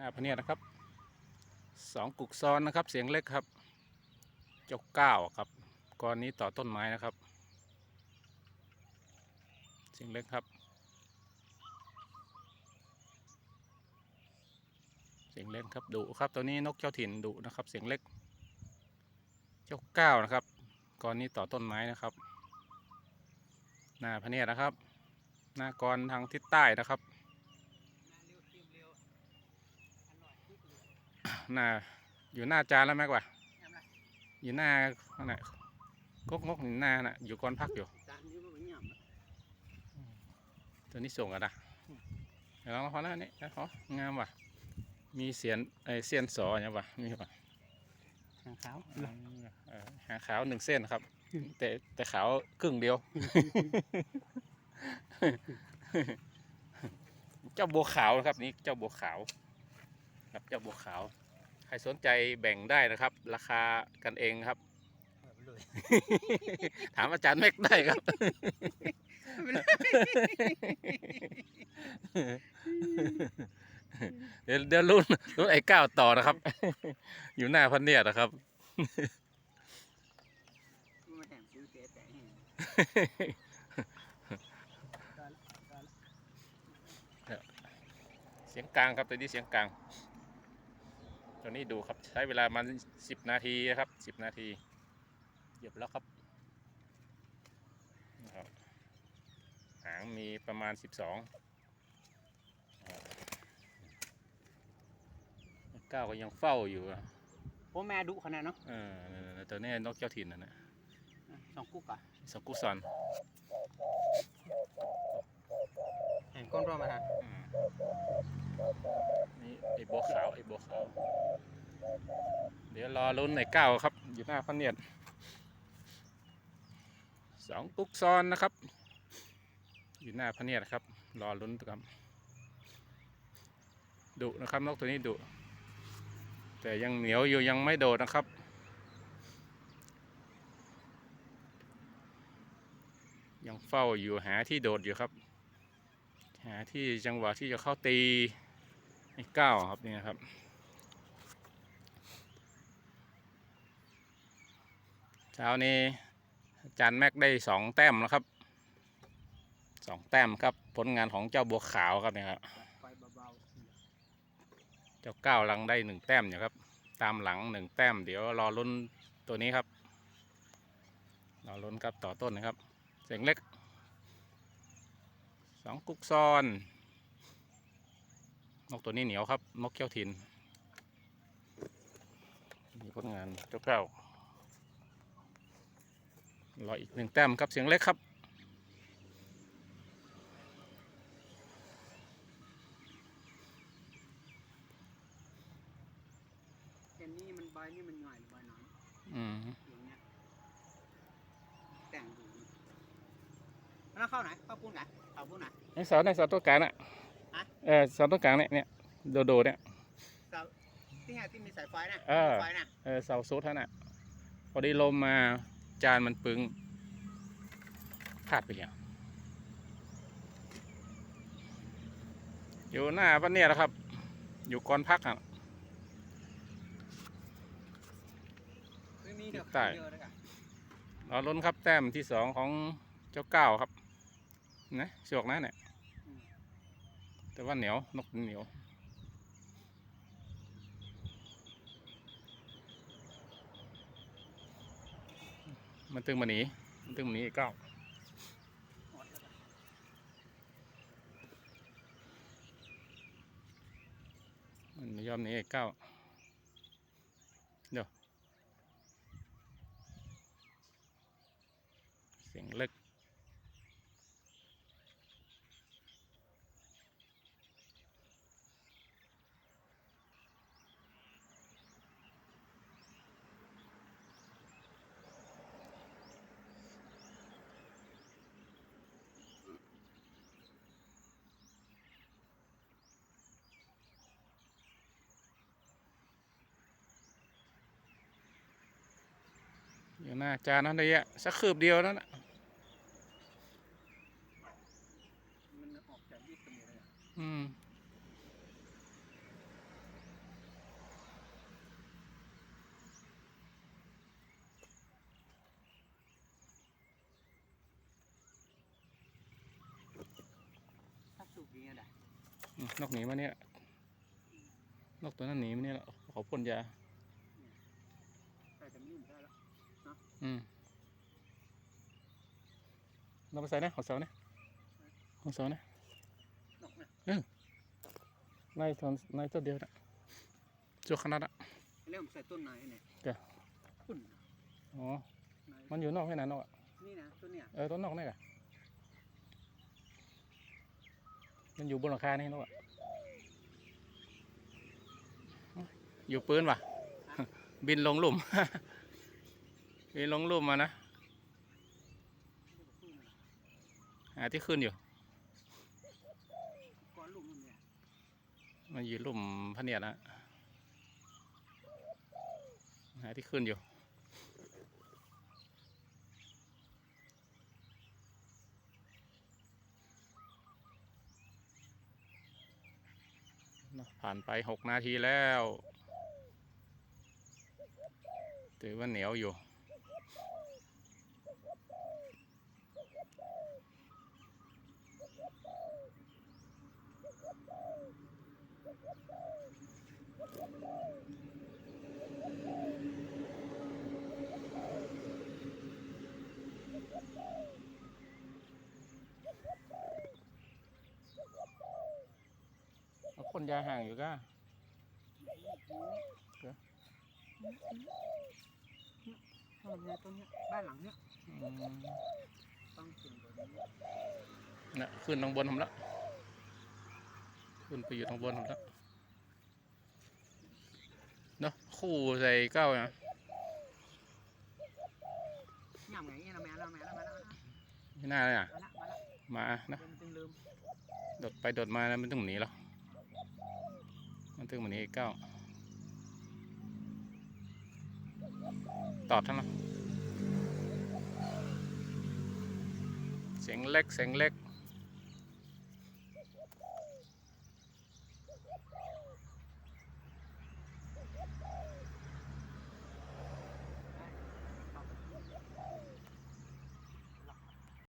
น้าพเนียนะครับสองกุกซ้อนนะครับ เสียงเล็กครับเจ้าก้าครับก้อนนี้ต่อต้นไม้นะครับ เสียงเล็กครับ เสียงเล็กครับดุครับตัวนี้นกเจ้าถิ่นดุนะครับ เสียงเล็ก เจ้าก้านะครับก้อนนี้ต่อต้นไม้นะครับ หน้าพเนียนะครับ หน้ากรทางทิศใต้นะครับ หน้าอยู่หน้าจานแล้วแม็กวะอยู่หน้าข้างไหนกกงกอยู่หน้าน่ะอยู่ก่อนพักอยู่จานนี้มันไม่หยำนะตัวนี้ส่งอะนะเดี๋ยวลองพอแล้วนี่แล้วพองามว่ะ มีเสียนไอยเสียนสอเนี่ยว่ะมีว่ะหางขาวเออหางขาวหนึ่งเส้นครับ แต่แต่ขาวครึ่งเดียว เจ้าบัวขาวนะครับนี่เจ้าบัวขาว ครับเจ้าบัวขาวใครสนใจแบ่งได้นะครับ ราคากันเองครับเลยถามอาจารย์แม็กได้ครับ เดี๋ยวเดี๋ยวรุ่นรุ่นไอ้ก้าวต่อนะครับ อยู่หน้าพันเนี่ยนะครับมาแถมซื้อเก๋แต่ให้เสียงกลางครับตัวนี้เสียงกลาง ตัวนี้ดูครับใช้เวลามันสิบนาทีนะครับสิบนาทีเหยียบแล้วครับนะครับหางมีประมาณสิบสองเก้าก็ยังเฝ้าอยู่อะโอ้แม่ดุขนาดเนาะเออนั่นๆๆตัวนี้นกเจ้าถิ่นนะนะสองกุ๊กอะสกุซอนแห่งก้นรอมาฮะ อืมนี่ไอ้บัวขาวไอ้บัวขาว เดี๋ยวรอ ลุ้นไอ้เก้าครับ อยู่หน้าพันเนียดสองกุ๊กซอนนะครับ อยู่หน้าพันเนียดครับ รอลุ้นครับดุนะครับนกตัวนี้ดุแต่ยังเหนียวอยู่ยังไม่โดดนะครับ ยังเฝ้าอยู่หาที่โดดอยู่ครับ หาที่จังหวะที่จะเข้าตีไอ้เก้าครับนี่นะครับ ช้านี้จารย์แม็กได้สองแต้มแล้วครับสองแต้มครับผลงานของเจ้าบัวขาวครับเนี่ยครับเจ้าเก้าหลังได้หนึ่งแต้มอยู่ครับ ตามหลังหนึ่งแต้ม เดี๋ยวรอลุ้นตัวนี้ครับรอลุ้นครับต่อต้นนะครับ เสียงเล็กสองกุกซอน นกตัวนี้เหนียวครับ นกเขี้ยวทินมีผลงานเจ้าเก้า รออีกหนึ่งแต้มครับเสียงเล็กครับๆเห็นนี่มันใบนี่มันง่ายหรือใบน้อยอืมอย่างเงี้ยแต่งดูแล้วเข้าไหนเข้าปูนไหนเข้าปูนไหนไอ้เสาในเสาตัวกลางน่ะฮะเออเสาตัวกลางเนี่ยเนี่ยโดโดเนี่ยเสาที่ไหนที่มีสายไฟน่ะเออไฟน่ะเออเสาซุดท่านน่ะพอดีลมมา จานมันปึงพลาดไปแล้วอยู่หน้าบ้านเนี่ยแหละครับ อยู่ก่อนพักอะไม่มีเดี๋ยวใต้เรอลุ้นครับแต้มที่สองของเจ้าเก้าครับนะสวกนะเนี่ยแต่ว่าเหนียวนกเหนียว มันตึงมาหนีมันตึงมาหนีไอ้เก้ามันไม่ยอมหนีไอ้เก้าเดี๋ยวเสียงเล็ก อยู่หน้าจานนั้นระยะสักคืบเดียวนั่นแหละอืมนกหนีมาเนี่ย นกตัวนั้นหนีมาเนี่ยเขาพ่นยา อืมเราไปใส่นะของเสาเนี่ยของเสาเนี่ยนกเนี่ยในตอนในตัวเดียวนะจุกขนาดอะเริ่มใส่ต้นไหนเนี่ยจ้ะคุณอ๋อไหนมันอยู่นอกแค่ไหนนอกอะนี่นะต้นเนี่ยเออต้นนอกนี่กะมันอยู่บนหลังคานี่นกอะอยู่ปืนว่ะ บินลงหลุม บินลงหลุมมานะ หาที่ขึ้นอยู่มันยืนอยู่ลุมพะเนียดนะหาที่ขึ้นอยู่ผ่านไปหกนาทีแล้ว ถือว่าเหนียวอยู่ เอาคนยาห่างอยู่ก็เดี๋ยวต้นเนี่ยต้นเนี่ยบ้านหลังเนี่ยอืมต้องเปลี่ยนตัวนี้ น่ะขึ้นทางบนผมแล้ว ขึ้นไปอยู่ทางบนผมแล้วเนาะคู่ใส่เก้าอย่ำไงเนาแม่เราแม่เราแม่เราแม่ไม่น่าเลยอะ มาละมาะมานะเดี๋ยวมันจึงลืมโดดไปโดดมาแล้วมันต้องหนีแล้วมันต้องหนีเก้าตอบทั้งนั้นเสียงเล็กเสียงเล็ก